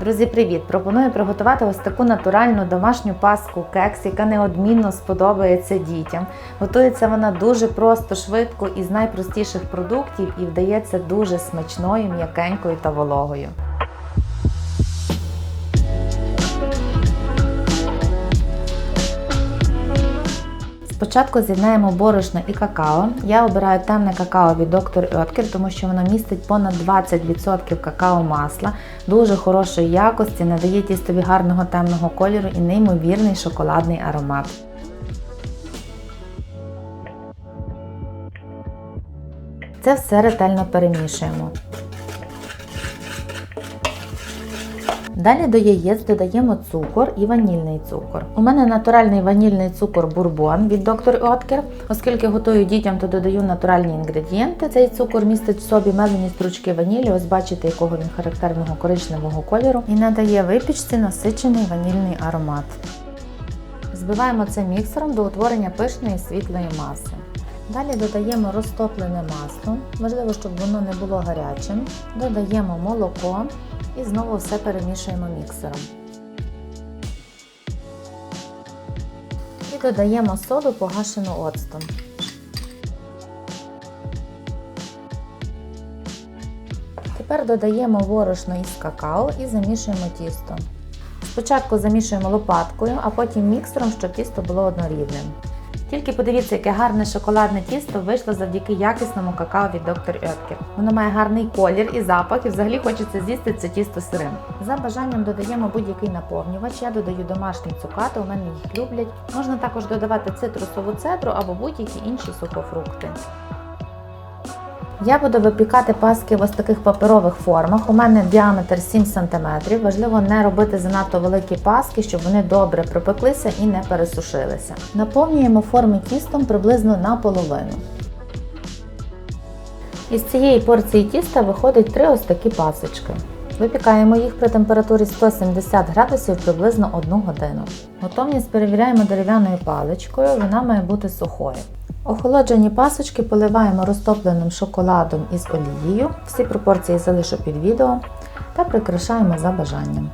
Друзі, привіт! Пропоную приготувати ось таку натуральну домашню паску кекс, яка неодмінно сподобається дітям. Готується вона дуже просто, швидко і з найпростіших продуктів і вдається дуже смачною, м'якенькою та вологою. Спочатку з'єднаємо борошно і какао. Я обираю темне какао від Dr. Oetker, тому що воно містить понад 20% какао масла, дуже хорошої якості, надає тістові гарного темного кольору і неймовірний шоколадний аромат. Це все ретельно перемішуємо. Далі до яєць додаємо цукор і ванільний цукор. У мене натуральний ванільний цукор бурбон від Dr. Oetker. Оскільки готую дітям, то додаю натуральні інгредієнти. Цей цукор містить в собі мелені стручки ванілі, ось бачите, якого він характерного коричневого кольору, і надає випічці насичений ванільний аромат. Збиваємо це міксером до утворення пишної світлої маси. Далі додаємо розтоплене масло, важливо, щоб воно не було гарячим. Додаємо молоко і знову все перемішуємо міксером. І додаємо соду погашену оцтом. Тепер додаємо борошно із какао і замішуємо тісто. Спочатку замішуємо лопаткою, а потім міксером, щоб тісто було однорідним. Тільки подивіться, яке гарне шоколадне тісто вийшло завдяки якісному какао від доктор Oetker. Воно має гарний колір і запах, і взагалі хочеться з'їсти це тісто сирим. За бажанням додаємо будь-який наповнювач. Я додаю домашні цукати, у мене їх люблять. Можна також додавати цитрусову цедру або будь-які інші сухофрукти. Я буду випікати паски в ось таких паперових формах. У мене діаметр 7 см. Важливо не робити занадто великі паски, щоб вони добре пропеклися і не пересушилися. Наповнюємо форми тістом приблизно наполовину. Із цієї порції тіста виходить три ось такі пасочки. Випікаємо їх при температурі 170 градусів приблизно 1 годину. Готовність перевіряємо дерев'яною паличкою, вона має бути сухою. Охолоджені пасочки поливаємо розтопленим шоколадом із олією. Всі пропорції залишу під відео та прикрашаємо за бажанням.